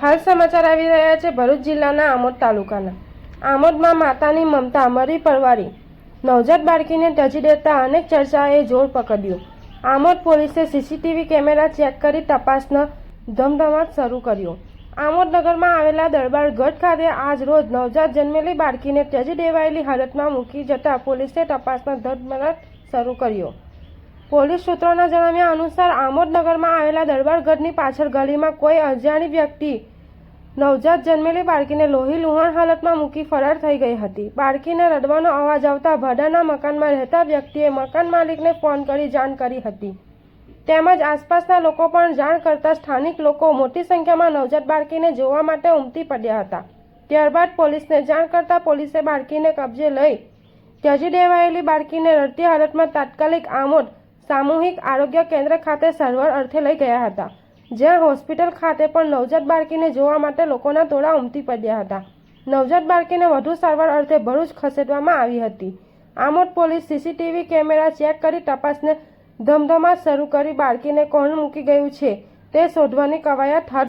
હાલ સમાચાર આવી રહ્યા છે ભરૂચ જિલ્લાના આમોદ તાલુકાના. આમોદમાં માતાની મમતા મરી પરવારી. નવજાત બાળકીને ત્યજી દેતા અનેક ચર્ચાએ જોર પકડ્યું. આમોદ પોલીસે સીસીટીવી કેમેરા ચેક કરી તપાસનો ધમધમાટ શરૂ કર્યો. આમોદ નગરમાં આવેલા દરબાર ગઢ ખાતે આજ રોજ નવજાત જન્મેલી બાળકીને ત્યજી દેવાયેલી હાલતમાં મૂકી જતા પોલીસે તપાસનો ધમધમાટ શરૂ કર્યો. પોલીસ સૂત્રોના જણાવ્યા અનુસાર આમોદનગરમાં આવેલા દરબારગઢની પાછળ ગલીમાં કોઈ અજાણી વ્યક્તિ નવજાત જન્મેલી બાળકીને લોહી લુહાણ હાલતમાં મૂકી ફરાર થઈ ગઈ હતી. બાળકીને રડવાનો અવાજ આવતા ભાડાના મકાનમાં રહેતા વ્યક્તિએ મકાન માલિકને ફોન કરી જાણ કરી હતી. તેમજ આસપાસના લોકો પણ જાણ કરતા સ્થાનિક લોકો મોટી સંખ્યામાં નવજાત બાળકીને જોવા માટે ઉમટી પડ્યા હતા. ત્યારબાદ પોલીસને જાણ કરતા પોલીસે બાળકીને કબજે લઈ ત્યજી દેવાયેલી બાળકીને રડતી હાલતમાં તાત્કાલિક આમોદ સામૂહિક આરોગ્ય કેન્દ્ર ખાતે સારવાર અર્થે લઈ ગયા હતા, જ્યાં હોસ્પિટલ ખાતે પણ નવજાત બાળકીને જોવા માટે લોકોના ટોળા ઉમટી પડ્યા હતા. નવજાત બાળકીને વધુ સારવાર અર્થે ભરૂચ ખસેડવામાં આવી હતી. Amod police CCTV camera check કરી તપાસને ધમધમાટ શરૂ કરી બાળકીને કોણ મૂકી ગયું છે તે શોધવાની કવાયત હાથ